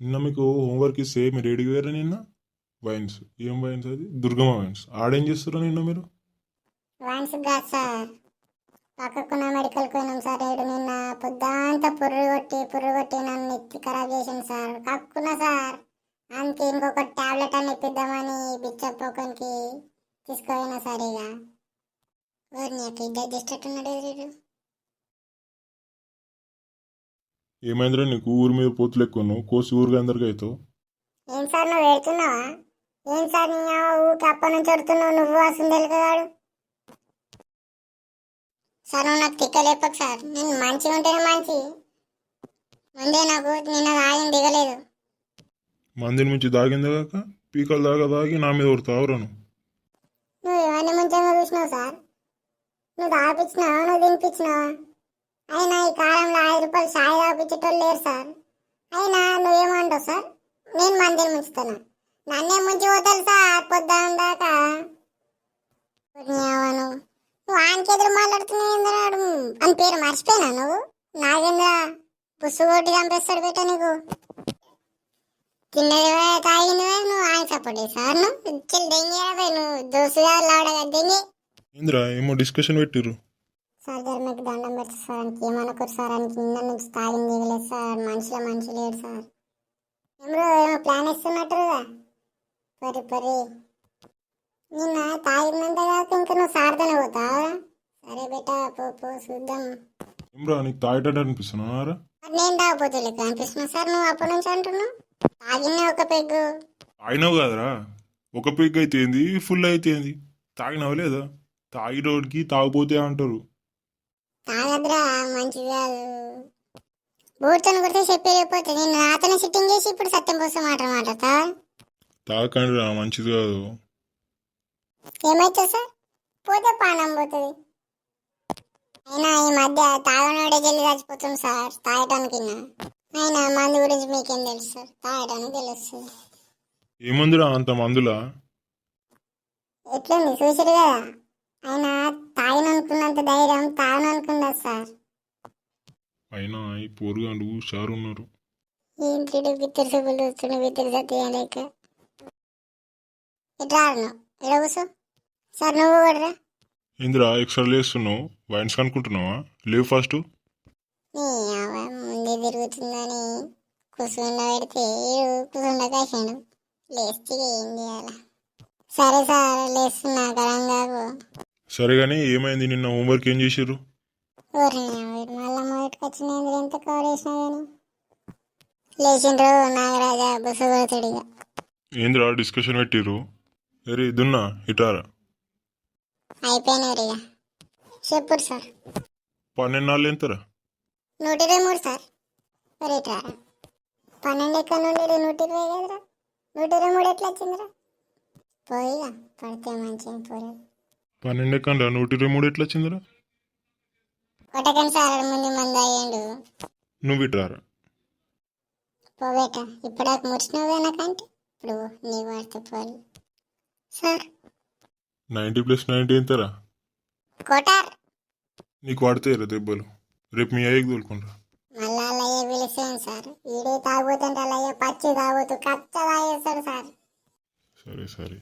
నిన్న మీకు హోంవర్క్ ఇస్తే మీరు ఏడికి వేరే నిన్న? వైన్స్ ఏం వైన్స్ అది? దుర్గమ్మ వైన్స్ ఆడేం చేస్తారో నిన్న మీరు? వైన్స్ కాదు సార్. పక్కకున్న మెడికల్ పోయినాం సార్ ఏడు నిన్న. పొద్దాంతా పుర్రు కొట్టి పుర్రు కొట్టి నన్ను ఎత్తి ఖరాబ్ చేసింది సార్. కక్కున్నా సార్. అందుకే ఇంకొక టాబ్లెట్ అని ఇప్పిద్దామని బిచ్చపోకనికి తీసుకుపోయినా సార్ ఇక జస్ట్ అక్క ఏమైందిరా నీకు ఊరి మీద పోతులు ఎక్కువను? కోసి ఊరికి అందరికి అవుతావు ఏం సార్ నువ్వు వెళ్తున్నావా ఏం సార్ నీ నుంచి వడుతున్నావు నువ్వు సార్ నువ్వు నాకు తిక్క లేపకు సార్. నేను మంచిగా ఉంటేనే మంచి. ముందే నాకు నిన్న తాగిన దిగలేదు. మందిని మించి దాగిందా కాక పీకలు దాకా దాగి నా మీద కొడతావురా నువ్వు. నువ్వు ఎవరిని ముంచంగా చూసినావు సార్? నువ్వు తాపించినావా నువ్వు తినిపించినావా అయినా ఈ కాలంలో ఐదు రూపాయలు సాయి తాపించేటోళ్ళు లేరు సార్. అయినా నువ్వేమంటావు సార్? నేను మందిని ముంచుతాను నన్నే ముంచి పోతాను సార్ పొద్దాం దాకా. నువ్వు. నువ్వు ఆయనకి మాట్లాడుతున్నావు ఏందన్నాడు అని పేరు మర్చిపోయినా నువ్వు? నాగేంద్ర పుస్సు కొట్టి చంపేస్తాడు బేట నీకు. తిన్నదివే తాగినవే నువ్వు ఆయన సపోర్ట్ సార్. నువ్వు చెల్లి దెంగేవే నువ్వు దోసుగా లాడగా దెంగి ఏందిరా ఏమో డిస్కషన్ పెట్టిర్రు. సార్ గారు మీకు దండం పెడతా సార్ అని ఏమనుకోరు సార్ అని కింద నుంచి తాగింది దిగలేదు సార్. మనిషిలో మనిషి లేడు సార్. ఏమో ఏమో ప్లాన్ ఇస్తున్నట్టుగా పరి పరి. నిన్న తాగిందంటే కాక ఇంకా నువ్వు సార్తోనే పోతావా? సరే బేటా పో పో చూద్దాం. ఏమ్రా నీకు తాగేటట్టు అనిపిస్తున్నారా మరి? నేను తాగపోతే అనిపిస్తున్నా సార్ నువ్వు అప్పటి నుంచి అంటున్నావు? తాగిన ఒక పెగ్గు. తాగినావు కదరా. ఒక పెగ్ అయితే ఏంది? ఫుల్ అయితే ఏంది? తాగినావు లేదా? తాగినోడికి తాగిపోతే అంటారు. మంచిది కాదు. బూర్తను కొడితే చెప్పి లేకపోతే నేను అతను సిట్టింగ్ చేసి ఇప్పుడు సత్యం కోసం మాట మాట్లాడతా? తాగకండి రా మంచిది కాదు. ఏమైతే సార్? పోతే పానం పోతుంది. అయినా ఈ మధ్య తాగనోడే జల్లి చచ్చిపోతుంది సార్ తాగటానికి అయినా మందు గురించి మీకేం తెలుసు సార్? తాగటానికి తెలుస్తుంది ఏముందిరా అంత మందులా? ఎట్లుంది? చూసారు కదా. అయినా తాగిననుకున్నంత ధైర్యం తాగననుకున్నారు సార్. అయినా ఈ పోరుగాళ్ళు షారు ఉన్నారు. ఏంటి బిత్తర సబ్బులు చూస్తున్న బిత్తర సత్యాలేక ఇట్లా ఇలా కూర్చో? సార్ నువ్వు కూడా రా. ఏందిరా ఎక్స్ట్రా లేస్తున్నావు? వైన్స్ కనుక్కుంటున్నావా? లేవు ఫస్ట్? ముందే తిరుగుతుందని కూర్చుండ పెడితే ఈడు కూర్చుండ కాసాను లేస్తే ఏం చేయాల? సరే సార్ లేస్తున్నా సరే కానీ ఏమైంది నిన్న హోంవర్క్ ఏం చేసిర్రు? వచ్చిన ఎంత కవర్ చేసినా కానీ లేచిండ్రు నాగరాజా బుస కొడతాడు ఇక. ఏందిరా డిస్కషన్ పెట్టిర్రు? అరే దున్నా ఇటారా. అయిపోయినారు ఇక. చెప్పుడు సార్. పన్నెండు నాళ్ళు ఎంతరా? నూట ఇరవై మూడు సార్. మరి ఇట్రా. పన్నెండు ఎక్కడ నుండి నూట ఇరవై కదరా. నూట ఇరవై మూడు ఎట్లా వచ్చిందిరా? పోయిగా పడితే మంచిగా పోలేదు పన్నెండు ఎక్కండి నూట ఇరవై మూడు ఎట్లా వచ్చిందిరా? కొట్టకండి సార్ ఆడ ముందు మంది అయ్యిండు నువ్వు ఇటారా పోవేట ఇప్పటిదాకా మురిసినావు నాకంటే ఇప్పుడు నీ వాడితే పోలి సార్. నైంటీ ప్లస్ నైంటీ ఎంతరా కొటార్ నీకు వాడితే దెబ్బలు. రేపు మీ అయ్యకి తోలుకుంటా. మళ్ళా అల్లయ్య పిలిచాను సార్? ఈడే తాగుతుంటే అల్లయ్య పచ్చి తాగుతూ కచ్చ తాగేస్తాడు సార్. సరే సరే.